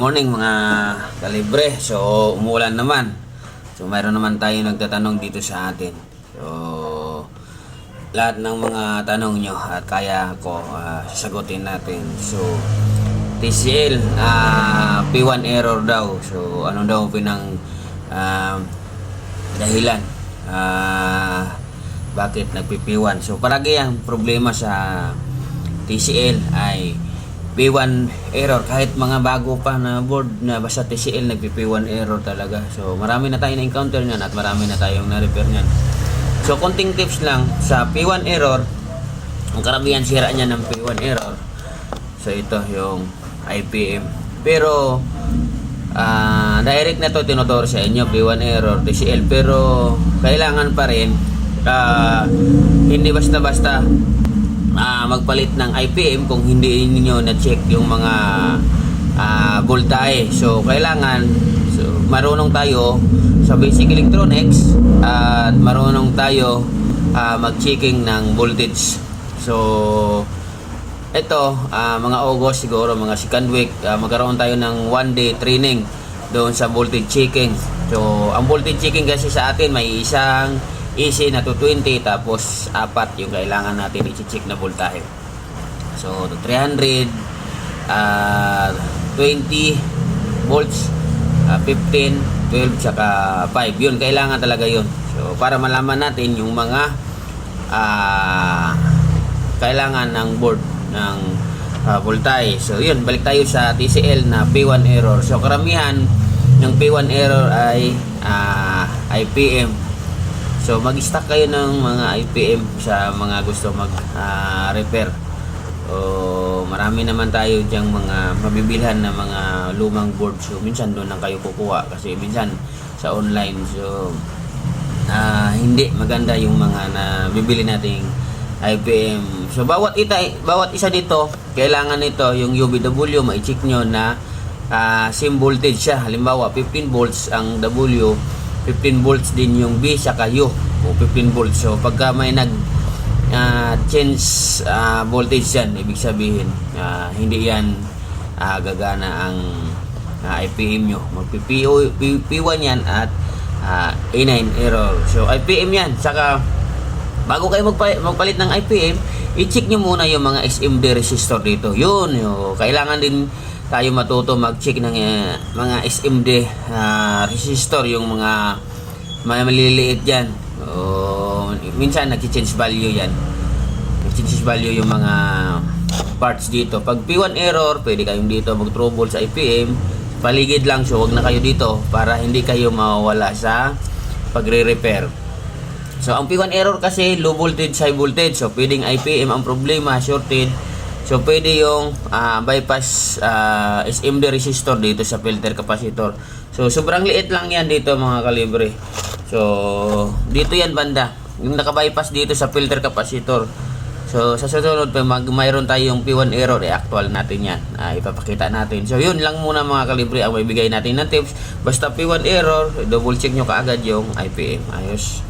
morning mga kalibre. So, umuulan naman. So, mayroon naman tayo nagtatanong dito sa atin. So, lahat ng mga tanong nyo at kaya ko ah, sasagutin natin. So, TCL, ah, P1 error daw. So, ano daw pinang ah, dahilan? Ah, bakit nagpi-P1? So, paragi ang problema sa TCL ay P1 error. Kahit mga bago pa na board na basta TCL nagpi-P1 error talaga. So marami na tayong na-encounter niyan at marami na tayong na-repair niyan. So konting tips lang. Sa P1 error ang karamihan sira niya ng P1 error. So ito yung IPM pero ah direct na to tinuturo sa inyo P1 error TCL pero kailangan pa rin ah, hindi basta-basta ah, magpalit ng IPM kung hindi niyo na-check yung mga ah, voltahe. So, kailangan so, marunong tayo sa basic electronics at marunong tayo ah, mag-checking ng voltage. So, ito, ah, mga August siguro, mga second week, ah, magkaroon tayo ng one day training doon sa voltage checking. So, ang voltage checking kasi sa atin may isang AC na 220 tapos apat yung kailangan natin i-check na voltahe. So, 300 ah 20 volts, ah, 15, 12, saka 5. Yun, kailangan talaga yun. So, para malaman natin yung mga ah kailangan ng board ng ah, voltahe. So, yun, balik tayo sa TCL na P1 error. So, karamihan ng P1 error ay ah, IPM. So, mag-stock kayo ng mga IPM sa mga gusto mag-repair. o marami naman tayo diyang mga mabibilhan na mga lumang board. So, minsan doon lang kayo kukuha kasi minsan sa online. So, ah, hindi maganda yung mga na bibili nating IPM. So bawat ita bawat isa dito, kailangan nito yung UVW ma-check nyo na ah, same voltage siya. Halimbawa 15 volts ang W, 15 volts din yung B sa U o 15 volts. So pagka may nag ah, change ah, voltage yan, ibig sabihin ah, hindi yan ah, gagana ang ah, IPM nyo. Mag-PO, P1 yan at ah, A9 error. So IPM yan. Saka bago kayo magpa- magpalit ng IPM, i-check nyo muna yung mga SMD resistor dito. Yun, yung, kailangan din tayo matuto mag-check ng eh, mga SMD ah, resistor, yung mga mga maliliit dyan. O, minsan nag-change value yan. Nag-change value yung mga parts dito. Pag P1 error, pwede kayong dito mag-trouble sa IPM. Paligid lang, so huwag na kayo dito para hindi kayo mawawala sa pagre-repair. So, ang P1 error kasi low voltage, high voltage. So, pwedeng IPM ang problema, shorted. So, pwede yung ah, bypass ah, SMD resistor dito sa filter capacitor. So, sobrang liit lang yan dito mga kalibre. So, dito yan banda. Yung naka-bypass dito sa filter capacitor. So, sa susunod pa, mag, mayroon tayong P1 error, eh, actual natin yan. Ah, ipapakita natin. So, yun lang muna mga kalibre ang may bigay natin ng tips. Basta P1 error, double check nyo kaagad yung IPM. Ayos.